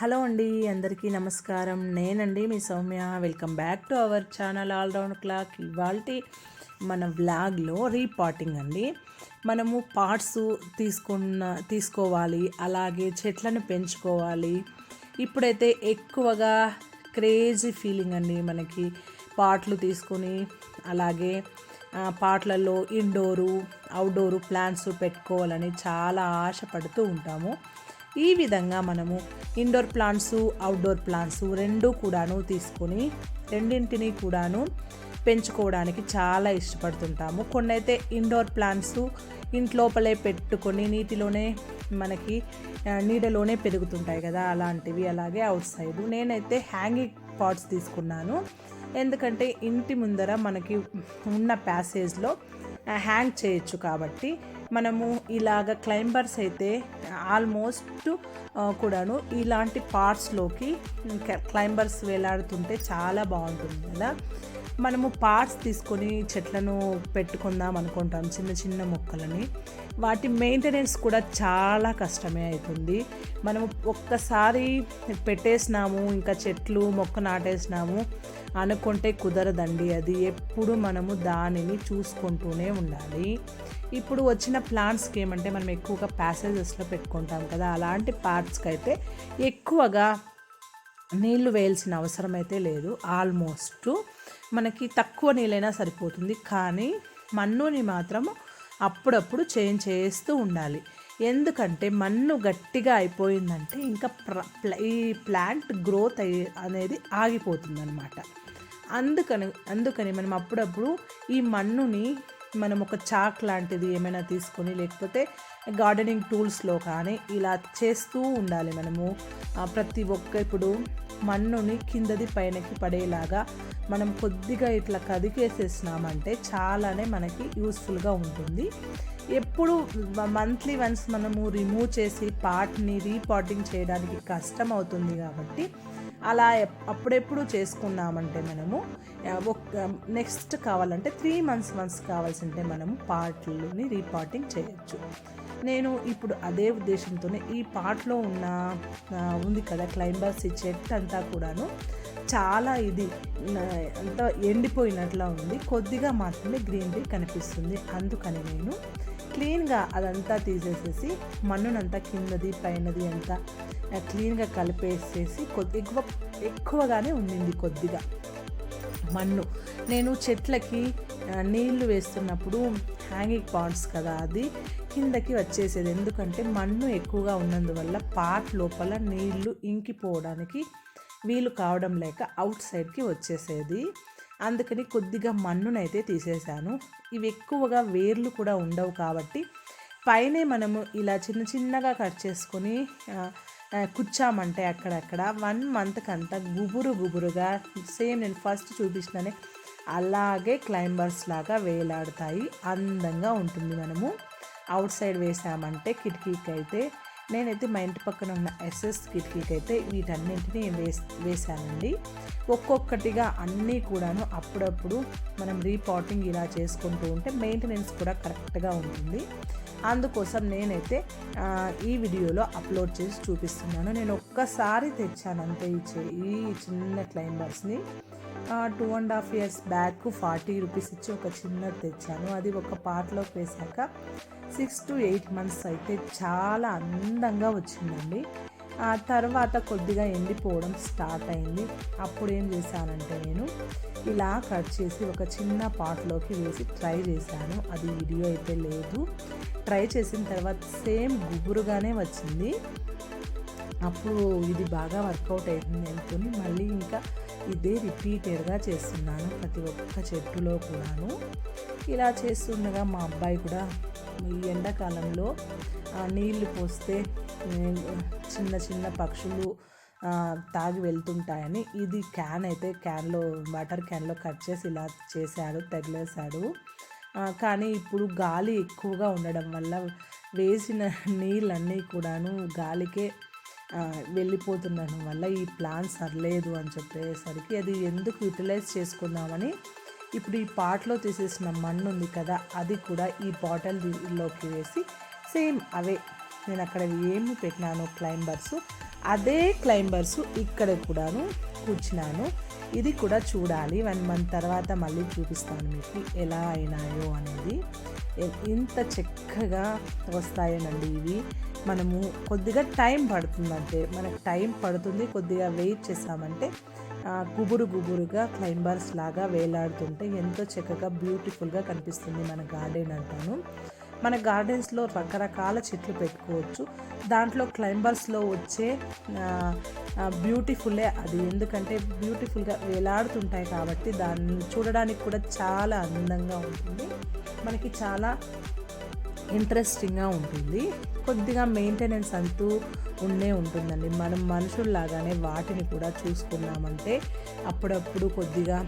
Hello అండి అందరికీ నమస్కారం. నేనండి మీ Soumya. Welcome back to our channel all round clock ఇవాళ మన వ్లాగ్లో రీపాటింగ్ అండి. మనము పార్ట్స్ తీసుకున్న తీసుకోవాలి అలాగే చెట్లను పెంచుకోవాలి. ఇప్పుడైతే ఎక్కువగా క్రేజీ ఫీలింగ్ అండి మనకి పాట్లు తీసుకొని అలాగే పాటలలో పాట్లలో ఇండోరు అవుట్డోరు ప్లాంట్స్ పెట్టుకోవాలని చాలా ఆశపడుతూ ఉంటాము. ఈ విధంగా మనము ఇండోర్ ప్లాంట్స్ అవుట్డోర్ ప్లాంట్స్ రెండు కూడాను తీసుకొని రెండింటిని కూడాను పెంచుకోవడానికి చాలా ఇష్టపడుతుంటాము. కొన్ని అయితే ఇండోర్ ప్లాంట్స్ ఇంట్లోపలే పెట్టుకొని నీటిలోనే మనకి నీడలోనే పెరుగుతుంటాయి కదా అలాంటివి. అలాగే అవుట్ సైడ్ నేనైతే హ్యాంగింగ్ పాట్స్ తీసుకున్నాను. ఎందుకంటే ఇంటి ముందర మనకి ఉన్న ప్యాసేజ్లో హ్యాంగ్ చేయొచ్చు కాబట్టి మనము ఇలాగ క్లైంబర్స్ అయితే ఆల్మోస్ట్ కూడాను ఇలాంటి పార్ట్స్లోకి క్లైంబర్స్ వేలాడుతుంటే చాలా బాగుంటుంది కదా. మనము పార్ట్స్ తీసుకొని చెట్లను పెట్టుకుందాం అనుకుంటాం చిన్న చిన్న మొక్కలని. వాటి మెయింటెనెన్స్ కూడా చాలా కష్టమే అవుతుంది. మనము ఒక్కసారి పెట్టేసినాము ఇంకా చెట్లు మొక్క నాటేసినాము అనుకుంటే కుదరదండి. అది ఎప్పుడు మనము దానిని చూసుకుంటూనే ఉండాలి. ఇప్పుడు వచ్చిన ప్లాంట్స్కి ఏమంటే మనం ఎక్కువగా ప్యాసేజెస్లో పెట్టుకుంటాం కదా అలాంటి పార్ట్స్కి అయితే ఎక్కువగా నీళ్ళు వేయాల్సిన అవసరం అయితే లేదు. ఆల్మోస్ట్ మనకి తక్కువ నీళ్ళైనా సరిపోతుంది. కానీ మన్నుని మాత్రము అప్పుడప్పుడు చేంజ్ చేస్తూ ఉండాలి. ఎందుకంటే మన్ను గట్టిగా అయిపోయిందంటే ఇంకా ప్ర ప్ల- ఈ ప్లాంట్ గ్రోత్ అయ్యి అనేది ఆగిపోతుంది అనమాట అందుకని అందుకని మనం అప్పుడప్పుడు ఈ మన్నుని మనం ఒక చాక్ లాంటిది ఏమైనా తీసుకొని లేకపోతే గార్డెనింగ్ టూల్స్లో కానీ ఇలా చేస్తూ ఉండాలి మనము. ప్రతి ఒక్క ఇప్పుడు మన్నుని కిందది పైనకి పడేలాగా మనం కొద్దిగా ఇట్లా కదికేసేసినామంటే చాలానే మనకి యూస్ఫుల్గా ఉంటుంది. ఎప్పుడు మంత్లీ వన్స్ మనము రిమూవ్ చేసి పార్ట్ని రీపాటింగ్ చేయడానికి కష్టం అవుతుంది కాబట్టి అలా అప్పుడెప్పుడు చేసుకున్నామంటే మనము నెక్స్ట్ కావాలంటే త్రీ మంత్స్ వన్స్ కావాల్సింటే మనము పార్ట్లని రీపాటింగ్ చేయొచ్చు. నేను ఇప్పుడు అదే ఉద్దేశంతోనే ఈ పాటలో ఉన్న ఉంది కదా క్లైంబర్స్ ఈ చెట్టు అంతా కూడాను. చాలా ఇది అంత అంతా ఎండిపోయినట్లా ఉంది. కొద్దిగా మాత్రమే గ్రీనరీ కనిపిస్తుంది. అందుకని నేను క్లీన్గా అదంతా తీసేసేసి మన్నునంతా కిందది పైనది అంతా క్లీన్గా కలిపేసేసి కొద్ది ఎక్కువ ఎక్కువగానే ఉండింది కొద్దిగా మన్ను. నేను చెట్లకి నీళ్ళు వేస్తున్నప్పుడు హ్యాంగింగ్ పాండ్స్ కదా అది కిందకి వచ్చేసేది. ఎందుకంటే మన్ను ఎక్కువగా ఉన్నందువల్ల పాట్ లోపల నీళ్ళు ఇంకిపోవడానికి వీలు కావడం లేక అవుట్ సైడ్కి వచ్చేసేది. అందుకని కొద్దిగా మన్నునైతే తీసేశాను. ఇవి ఎక్కువగా వేర్లు కూడా ఉండవు కాబట్టి పైనే మనము ఇలా చిన్న చిన్నగా కట్ చేసుకొని ఆ, కుచ్చామంటే అక్కడక్కడ వన్ మంత్కి అంతా గుబురు గుబురుగా సేమ్ నేను ఫస్ట్ చూపించిననే అలాగే క్లైంబర్స్ లాగా వేలాడతాయి. అందంగా ఉంటుంది మనము. అవుట్ సైడ్ వేసామంటే కిటికీకి అయితే నేనైతే మా ఇంటి పక్కన ఉన్న ఎస్ఎస్ కిటికీకి అయితే వీటన్నింటినీ వేస్ వేసానండి ఒక్కొక్కటిగా అన్నీ కూడాను అప్పుడప్పుడు మనం రీపాటింగ్ ఇలా చేసుకుంటూ ఉంటే మెయింటెనెన్స్ కూడా కరెక్ట్గా ఉంటుంది. అందుకోసం నేనైతే ఈ వీడియోలో అప్లోడ్ చేసి చూపిస్తున్నాను. నేను ఒక్కసారి తెచ్చాను అంతే ఈ ఈ చిన్న క్లైంబర్స్ని. Two and half years back forty rupees ఇచ్చి ఒక చిన్నది తెచ్చాను. అది ఒక పార్ట్లోకి వేశాక సిక్స్ టు ఎయిట్ మంత్స్ అయితే చాలా అందంగా వచ్చిందండి. ఆ తర్వాత కొద్దిగా ఎండిపోవడం స్టార్ట్ అయింది. అప్పుడు ఏం చేశానంటే నేను ఇలా కట్ చేసి ఒక చిన్న పాట్లోకి వేసి ట్రై చేశాను. అది వీడియో అయితే లేదు. ట్రై చేసిన తర్వాత సేమ్ గుబురుగానే వచ్చింది. అప్పుడు ఇది బాగా వర్కౌట్ అయింది అనుకుని మళ్ళీ ఇంకా ఇదే రిపీటెడ్గా చేస్తున్నాను ప్రతి ఒక్క చెట్టులో కూడాను. ఇలా చేస్తుండగా మా అబ్బాయి కూడా ఈ ఎండాకాలంలో నీళ్ళు పోస్తే చిన్న చిన్న పక్షులు తాగి వెళ్తుంటాయని ఇది క్యాన్ అయితే క్యాన్లో వాటర్ క్యాన్లో కట్ చేసి ఇలా చేశాడు తగిలేశాడు. కానీ ఇప్పుడు గాలి ఎక్కువగా ఉండడం వల్ల వేసిన నీళ్ళన్నీ కూడాను గాలికే వెళ్ళిపోతుండడం వల్ల ఈ ప్లాన్ సర్లేదు అని చెప్పేసరికి అది ఎందుకు యూటిలైజ్ చేసుకుందామని ఇప్పుడు ఈ పాట్లో తీసేసిన మన్ను ఉంది కదా అది కూడా ఈ బాటిల్లోకి వేసి సేమ్ అవే. నేను అక్కడ ఏమి పెట్టినాను క్లైంబర్స్ అదే క్లైంబర్స్ ఇక్కడ కూడాను కూర్చున్నాను. ఇది కూడా చూడాలి. వన్ మంత్ తర్వాత మళ్ళీ చూపిస్తాను మీకు ఎలా అయినాయో అనేది. ఇంత చక్కగా వస్తాయనండి ఇవి. మనము కొద్దిగా టైం పడుతుందంటే మనకు టైం పడుతుంది కొద్దిగా వెయిట్ చేసామంటే గుబురు గుబురుగా క్లైంబర్స్ లాగా వేలాడుతుంటే ఎంతో చక్కగా బ్యూటిఫుల్గా కనిపిస్తుంది మన గార్డెన్ అంటాను. మన గార్డెన్స్లో రకరకాల చెట్లు పెట్టుకోవచ్చు. దాంట్లో క్లైంబర్స్లో వచ్చే బ్యూటిఫుల్లే అది. ఎందుకంటే బ్యూటిఫుల్గా వేలాడుతుంటాయి కాబట్టి దాన్ని చూడడానికి కూడా చాలా అందంగా ఉంటుంది. మనకి చాలా ఇంట్రెస్టింగ్గా ఉంటుంది. కొద్దిగా మెయింటెనెన్స్ అంటూ ఉండే ఉంటుందండి. మనం మనుషుల్లాగానే వాటిని కూడా చూసుకున్నామంటే అప్పుడప్పుడు కొద్దిగా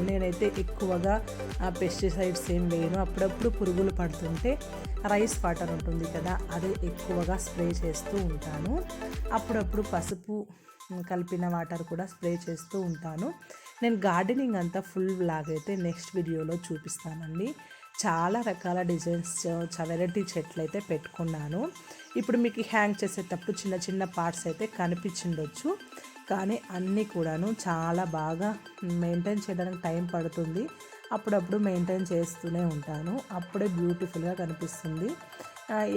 నేనైతే ఎక్కువగా పెస్టిసైడ్స్ ఏం వేయను. అప్పుడప్పుడు పురుగులు పడుతుంటే రైస్ వాటర్ ఉంటుంది కదా అది ఎక్కువగా స్ప్రే చేస్తూ ఉంటాను. అప్పుడప్పుడు పసుపు కలిపిన వాటర్ కూడా స్ప్రే చేస్తూ ఉంటాను. నేను గార్డెనింగ్ అంతా ఫుల్ లాగైతే నెక్స్ట్ వీడియోలో చూపిస్తానండి. చాలా రకాల డిజైన్స్ వెరైటీ చెట్లు అయితే పెట్టుకున్నాను. ఇప్పుడు మీకు హ్యాంగ్ చేసేటప్పుడు చిన్న చిన్న పార్ట్స్ అయితే కనిపించిండొచ్చు. కానీ అన్నీ కూడాను చాలా బాగా మెయింటైన్ చేయడానికి టైం పడుతుంది. అప్పుడప్పుడు మెయింటైన్ చేస్తూనే ఉంటాను. అప్పుడే బ్యూటిఫుల్గా కనిపిస్తుంది.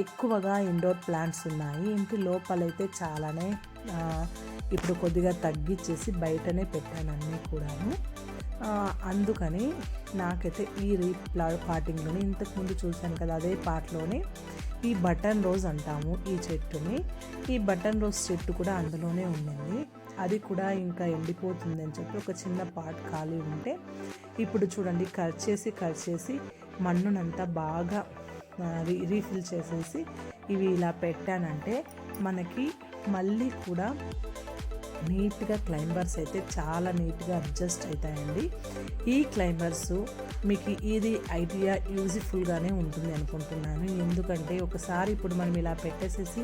ఎక్కువగా ఇండోర్ ప్లాంట్స్ ఉన్నాయి. ఇంటి లోపలైతే చాలానే ఇప్పుడు కొద్దిగా తగ్గించేసి బయటనే పెట్టాను అన్నీ కూడాను. అందుకని నాకైతే ఈ రీ పార్టింగ్లోనే ఇంతకుముందు చూశాను కదా అదే పాటలోనే ఈ బటన్ రోజ్ అంటాము ఈ చెట్టుని. ఈ బటన్ రోజ్ చెట్టు కూడా అందులోనే ఉండింది. అది కూడా ఇంకా ఎండిపోతుంది అని చెప్పి ఒక చిన్న పార్ట్ ఖాళీ ఉంటే ఇప్పుడు చూడండి కట్ చేసి కట్ చేసి మన్నునంతా బాగా రీ రీఫిల్ చేసేసి ఇవి ఇలా పెట్టానంటే మనకి మళ్ళీ కూడా నీట్గా క్లైంబర్స్ అయితే చాలా నీట్గా అడ్జస్ట్ అవుతాయండి. ఈ క్లైంబర్స్ మీకు ఇది ఐడియా యూజ్ఫుల్గానే ఉంటుంది అనుకుంటున్నాను. ఎందుకంటే ఒకసారి ఇప్పుడు మనం ఇలా పెట్టేసేసి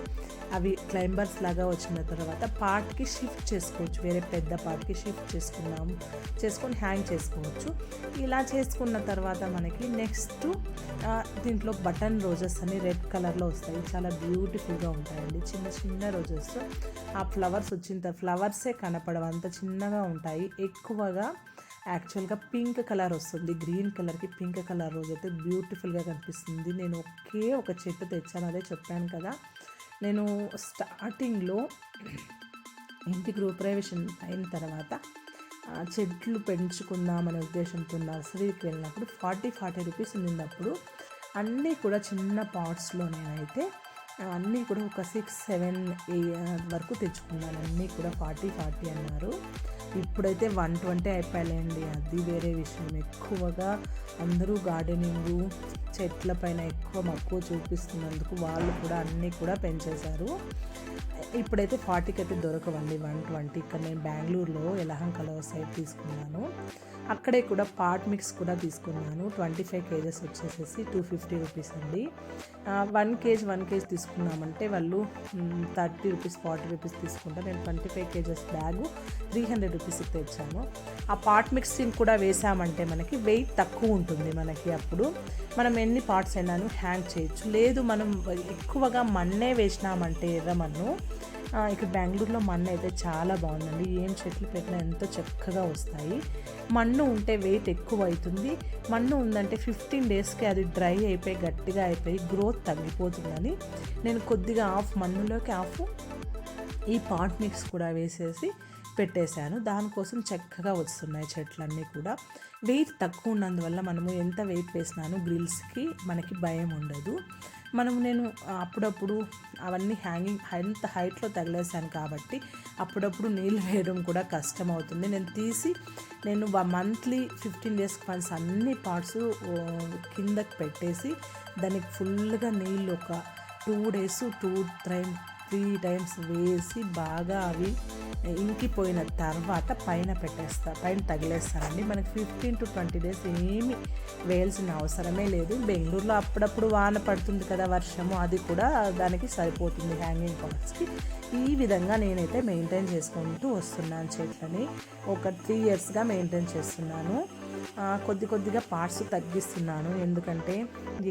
అవి క్లైంబర్స్ లాగా వచ్చిన తర్వాత పార్ట్కి షిఫ్ట్ చేసుకోవచ్చు. వేరే పెద్ద పార్ట్కి షిఫ్ట్ చేసుకున్నాము. చేసుకొని హ్యాంగ్ చేసుకోవచ్చు. ఇలా చేసుకున్న తర్వాత మనకి నెక్స్ట్ దీంట్లో బటన్ రోజెస్ అని రెడ్ కలర్లో వస్తాయి. చాలా బ్యూటిఫుల్గా ఉంటాయండి. చిన్న చిన్న రోజెస్ ఆ ఫ్లవర్స్ వచ్చిన తర్వాత ఫ్లవర్సే కనపడవు. అంత చిన్నగా ఉంటాయి. ఎక్కువగా యాక్చువల్గా పింక్ కలర్ వస్తుంది. గ్రీన్ కలర్కి పింక్ కలర్ రోజు అయితే బ్యూటిఫుల్గా కనిపిస్తుంది. నేను ఒకే ఒక చెట్టు తెచ్చాను అదే చెప్పాను కదా. నేను స్టార్టింగ్లో ఇంటి గృహప్రవేశం అయిన తర్వాత చెట్లు పెంచుకుందామనే ఉద్దేశంతో నర్సరీకి వెళ్ళినప్పుడు ఫార్టీ ఫార్టీ రూపీస్ ఉన్నప్పుడు అన్నీ కూడా చిన్న పాట్స్లో నేనైతే అన్నీ కూడా ఒక సిక్స్ సెవెన్ వరకు తెచ్చుకున్నాను. అన్నీ కూడా ఫార్టీ ఫార్టీ అన్నారు. ఇప్పుడైతే వన్ ట్వంటీ అయిపోయాయండి అది వేరే విషయం. ఎక్కువగా అందరూ గార్డెనింగ్ చెట్ల పైన ఎక్కువ మక్కువ చూపిస్తున్నందుకు వాళ్ళు కూడా అన్నీ కూడా పెంచేశారు. ఇప్పుడైతే ఫార్టీకి అయితే దొరకవండి వన్ ట్వంటీ. ఇక్కడ నేను బెంగళూరులో ఎలహం సైడ్ తీసుకున్నాను. అక్కడే కూడా పార్ట్ మిక్స్ కూడా తీసుకున్నాను. ట్వంటీ ఫైవ్ కేజెస్ వచ్చేసేసి టూ ఫిఫ్టీ రూపీస్ అండి. వన్ కేజీ వన్ కేజీ తీసుకున్నామంటే వాళ్ళు థర్టీ రూపీస్ ఫార్టీ రూపీస్ తీసుకుంటే నేను twenty five kgs bag three hundred రూపీస్కి తెచ్చాను. ఆ పార్ట్ మిక్సింగ్ కూడా వేసామంటే మనకి వెయిట్ తక్కువ ఉంటుంది మనకి అప్పుడు. మనం ఎన్ని పార్ట్స్ అయినాను హ్యాంగ్ చేయొచ్చు. లేదు మనం ఎక్కువగా మన్నే వేసినామంటే ఎర్రమన్ను ఇక్కడ బెంగళూరులో మన్ను అయితే చాలా బాగుందండి. ఏం చెట్లు పెట్టినా ఎంతో చక్కగా వస్తాయి. మన్ను ఉంటే వెయిట్ ఎక్కువ అవుతుంది. మన్ను ఉందంటే ఫిఫ్టీన్ డేస్కి అది డ్రై అయిపోయి గట్టిగా అయిపోయి గ్రోత్ తగ్గిపోతుందని నేను కొద్దిగా ఆఫ్ మన్నులోకి ఆఫ్ ఈ పాట్ మిక్స్ కూడా వేసేసి పెట్టేశాను. దానికోసం చక్కగా వస్తున్నాయి చెట్లన్నీ కూడా. వెయిట్ తక్కువ ఉన్నందువల్ల మనము ఎంత వెయిట్ వేసినాను గ్రిల్స్కి మనకి భయం ఉండదు. మనం నేను అప్పుడప్పుడు అవన్నీ హ్యాంగింగ్ ఎంత హైట్లో తగిలేసాను కాబట్టి అప్పుడప్పుడు నీళ్ళు వేయడం కూడా కష్టం అవుతుంది నేను తీసి నేను మంత్లీ ఫిఫ్టీన్ డేస్కి వన్స్ అన్ని పార్ట్స్ కిందకి పెట్టేసి దానికి ఫుల్గా నీళ్ళు ఒక two days two time three times వేసి బాగా అవి ఇంకిపోయిన తర్వాత పైన పెట్టేస్తా పైన తగిలేస్తానండి. మనకి ఫిఫ్టీన్ టు ట్వంటీ డేస్ ఏమి వేయాల్సిన అవసరమే లేదు. బెంగళూరులో అప్పుడప్పుడు వాన పడుతుంది కదా వర్షము అది కూడా దానికి సరిపోతుంది హ్యాంగింగ్ పాట్స్కి. ఈ విధంగా నేనైతే మెయింటైన్ చేసుకుంటూ వస్తున్నాను చెట్లని. ఒక త్రీ ఇయర్స్గా మెయింటైన్ చేస్తున్నాను. కొద్ది కొద్దిగా పార్ట్స్ తగ్గిస్తున్నాను. ఎందుకంటే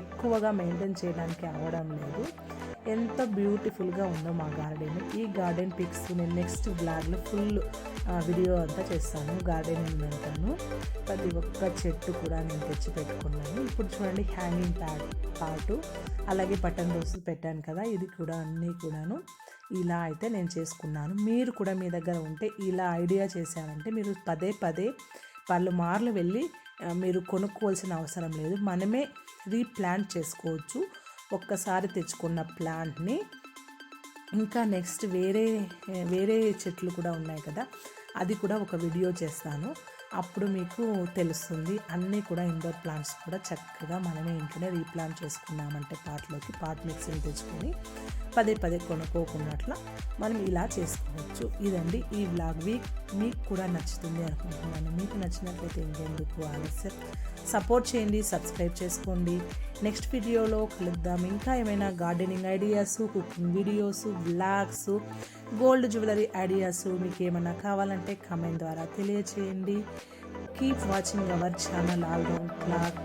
ఎక్కువగా మెయింటైన్ చేయడానికి అవ్వడం లేదు. ఎంత బ్యూటిఫుల్గా ఉందో మా గార్డెన్. ఈ గార్డెన్ పిక్స్ నేను నెక్స్ట్ బ్లాగ్లో ఫుల్ వీడియో అంతా చేస్తాను. గార్డెనింగ్ అంటాను. ప్రతి ఒక్క చెట్టు కూడా నేను తెచ్చి పెట్టుకున్నాను. ఇప్పుడు చూడండి హ్యాంగింగ్ ప్యాడ్ పాటు అలాగే బటన్ రోస్ పెట్టాను కదా ఇది కూడా అన్నీ కూడాను ఇలా అయితే నేను చేసుకున్నాను. మీరు కూడా మీ దగ్గర ఉంటే ఇలా ఐడియా చేశారంటే మీరు పదే పదే వాళ్ళు మార్లు వెళ్ళి మీరు కొనుక్కోవాల్సిన అవసరం లేదు. మనమే రీప్లాంట్ చేసుకోవచ్చు. ఒక్కసారి తెచ్చుకున్న ప్లాంట్ని. ఇంకా నెక్స్ట్ వేరే వేరే చెట్లు కూడా ఉన్నాయి కదా. అది కూడా ఒక వీడియో చేస్తాను. అప్పుడు మీకు తెలుస్తుంది. అన్నీ కూడా ఇండోర్ ప్లాంట్స్ కూడా చక్కగా మనమే ఇంట్లోనే రీప్లాంట్ చేసుకున్నామంటే పాట్లోకి పాట్ మిక్సీని తెచ్చుకొని పదే పదే కొనుక్కోకున్నట్ల మనం ఇలా చేసుకోవచ్చు. ఇదండి ఈ వ్లాగ్ వీక్ మీకు కూడా నచ్చుతుంది అనుకుంటున్నాను. మీకు నచ్చినట్లయితే ఇంకెందుకు ఆలస్యం? సపోర్ట్ చేయండి సబ్స్క్రైబ్ చేసుకోండి. నెక్స్ట్ వీడియోలో కలుద్దాం. ఇంకా ఏమైనా gardening ideas cooking videos blogs gold jewellery ideas మీకు ఏమైనా కావాలంటే కమెంట్ ద్వారా తెలియచేయండి. Keep watching our channel all round clock